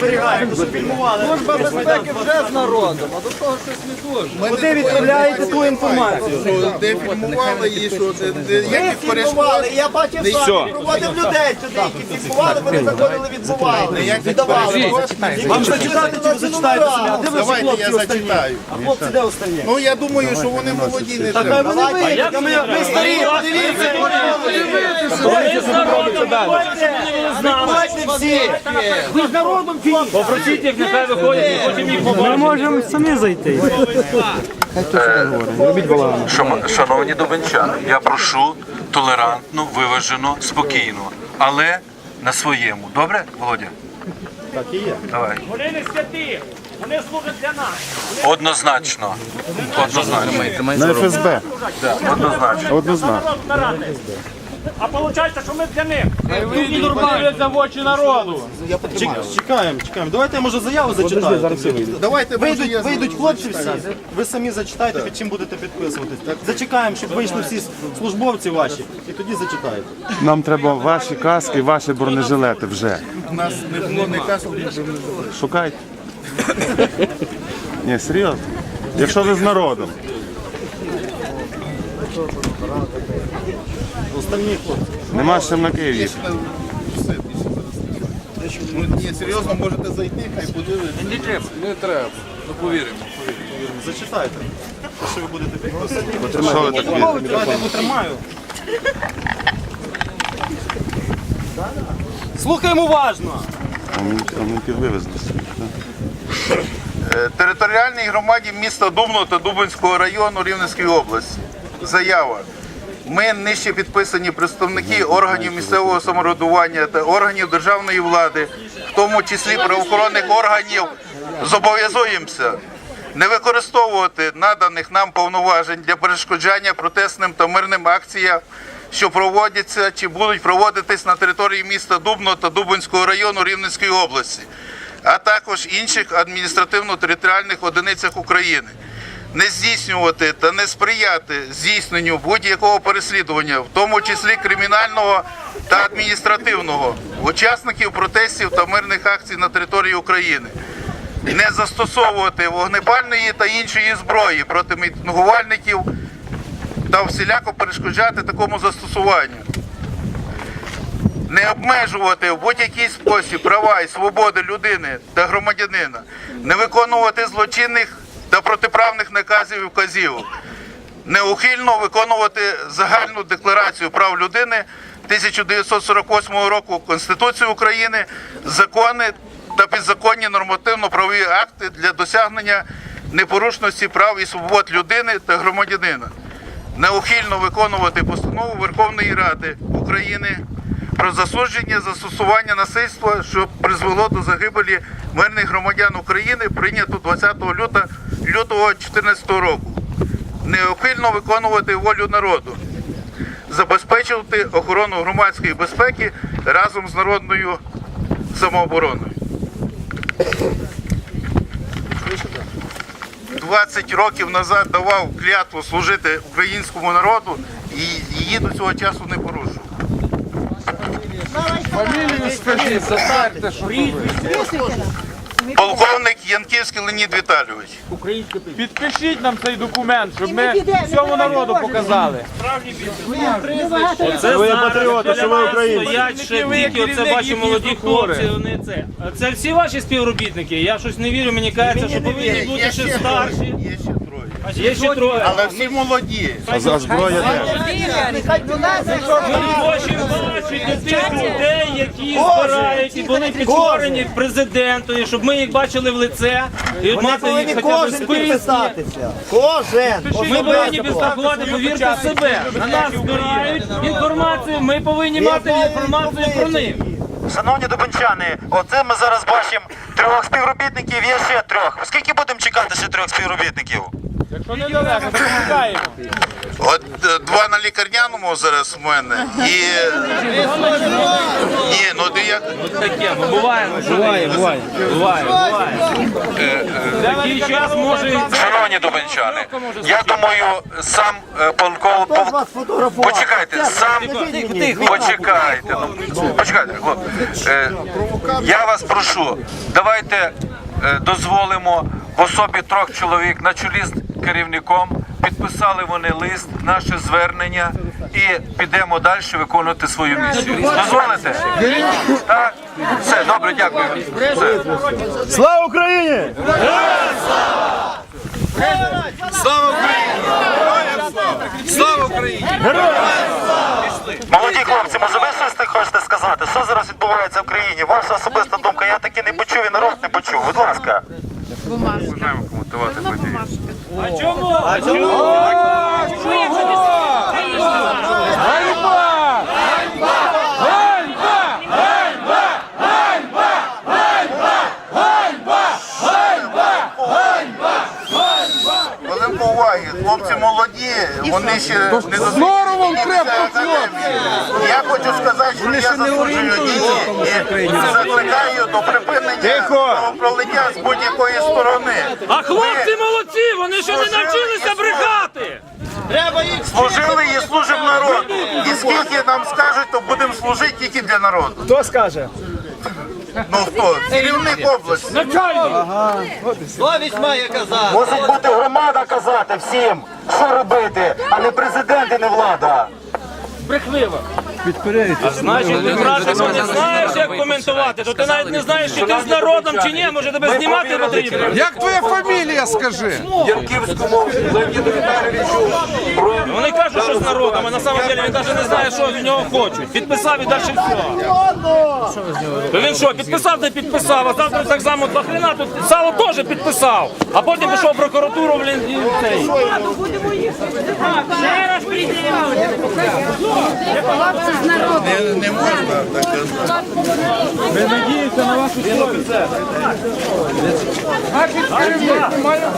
зберігаєте, щоб. Служба безпеки вже з народом, а до того щось не дуже. Куди відправляєте ту інформацію? Де фільмували і що, які Ви фільмували, і я бачив Все. сам, проводив людей сюди, які фільмували, вони заходили, відбували, віддавали. Вам зачитати чи ви зачитаєте собі? А де ваші Давайте я хлопці останні? зачитаю. А хлопці де останні? Ну я думаю, що вони молоді не треба. вони вийдуть, а ми, старі, подивіться. Ми з народом, бачите, вони з нами. Бачите всі. Ви з народом. Попросіть їх, нехай виходять, ми хочемо їх побачити. можемо самі зайти. Шановні дубенчани, я прошу толерантно, виважено, спокійно, але на своєму. Добре, Володя? Так і є. Давай. Вони не святі, вони служать для нас. Однозначно. Однозначно. На ФСБ. Однозначно. Однозначно. А виходить, що ми для них. Тут нормально за очі народу. Чекаємо, чекаємо. Давайте я може заяву зачитаю. Давайте може, Вийдуть, я вийдуть хлопці всі, ви самі зачитайте, під чим будете підписуватись. Зачекаємо, щоб вийшли всі службовці ваші, і тоді зачитаєте. Нам треба ваші каски, ваші бронежилети вже. у нас не було не касу. Шукайте. Ні, серйозно. Якщо ви з народом. Остальні хлопці. Нема чим на зараз. Ну, ні, серйозно, можете зайти, хай подивитися. Зачитайте. Що ви будете підписувати? Що ви так вірите? Давайте я потримаю. Слухаємо уважно. А ми- а ми підвивезли? Е, Територіальній громаді міста Дубно та Дубинського району Рівненської області. Заява. Ми нижче підписані представники органів місцевого самоврядування та органів державної влади, в тому числі правоохоронних органів, зобов'язуємося не використовувати наданих нам повноважень для перешкоджання протестним та мирним акціям, що проводяться чи будуть проводитись на території міста Дубно та Дубинського району Рівненської області а також інших адміністративно-територіальних одиницях України. Не здійснювати та не сприяти здійсненню будь-якого переслідування, в тому числі кримінального та адміністративного, учасників протестів та мирних акцій на території України, не застосовувати вогнепальної та іншої зброї проти мітингувальників та всіляко перешкоджати такому застосуванню. Не обмежувати в будь-який спосіб права і свободи людини та громадянина, не виконувати злочинних та протиправних наказів і вказівок, неухильно виконувати загальну декларацію прав людини 1948 року Конституції України, закони та підзаконні нормативно-правові акти для досягнення непорушності прав і свобод людини та громадянина. Неухильно виконувати постанову Верховної Ради України про засудження застосування насильства, що призвело до загибелі мирних громадян України, прийнято 20 люта, лютого 2014 року. Неухильно виконувати волю народу, забезпечувати охорону громадської безпеки разом з народною самообороною. 20 років назад давав клятву служити українському народу і її до цього часу не порушував. Полковник Янківський Леонід Віталійович. Підпишіть нам цей документ, щоб ми всьому народу показали. Це Ви патріоти, що ви українці. Стоять ще тільки оце ваші молоді хлопці, вони це. Це всі ваші співробітники? Я щось не вірю, мені кажеться, що повинні бути ще старші. Є ще троє. Є ще троє. Але всі молоді. А за зброя? Ми хочемо бачити тих людей, які збирають, і вони підтворені президентові, щоб ми їх бачили в лице і мати повинні їх хоча б кожен підписатися. Кожен. Ми повинні підрахувати, повірте в себе. На нас збирають інформацію, ми повинні мати інформацію про них. Шановні дубенчани, оце ми зараз бачимо трьох співробітників, є ще трьох. Скільки будемо чекати ще трьох співробітників? Якщо недалеко, то помагаємо. От е, два на лікарняному зараз в мене. І... Ні, ну де я... Таке, ну буває, буває, буває, буває, буває. Такий час може і це. Шановні дубенчани, я думаю, сам е, полков... пол- Почекайте, сам... Почекайте, ну, почекайте. хлоп. Е, Я вас прошу, давайте е, дозволимо в особі трьох чоловік на чолі з керівником. Підписали вони лист, наше звернення і підемо далі виконувати свою місію. Дозволите? Так? Все, добре, дякую. Все. Слава Україні! Слава Україні! Молоді хлопці, може ви щось хочете сказати? Що зараз відбувається в країні? Ваша особиста думка, я таки не почув і народ не почув. Будь ласка. А чому? А чому? Ганьба! Ганьба! Вони уваги, хлопці молоді, вони ще не заслужили академії. Я хочу сказати, що я засуджую дії і закликаю до припинення правопролиття з будь-якої сторони. А хлопці молодці, вони ще не навчилися брехати. Треба їх Служили і служимо народу. І скільки нам скажуть, то будемо служити тільки для народу. Хто скаже? Ну хто? Керівник області. Начальник. Совість має казати. Може бути громада казати всім, що робити, а не президент і не влада. Значить, ви брати не знаєш, як коментувати, то ти навіть не знаєш, чи ти з народом, чи ні, може тебе знімати потрібно. Як твоя фамілія, скажи? Ярківському Леоніду Віталійовичу Вони кажуть, що з народом, а на самом деле він навіть не знає, що від нього хочуть. Підписав і далі все. То він що, підписав, де підписав, а завтра так само до хрена тут сало теж підписав. А потім пішов в прокуратуру, блін, і цей. Хлопці з народу. Не, можна так. Значить, керівник. Має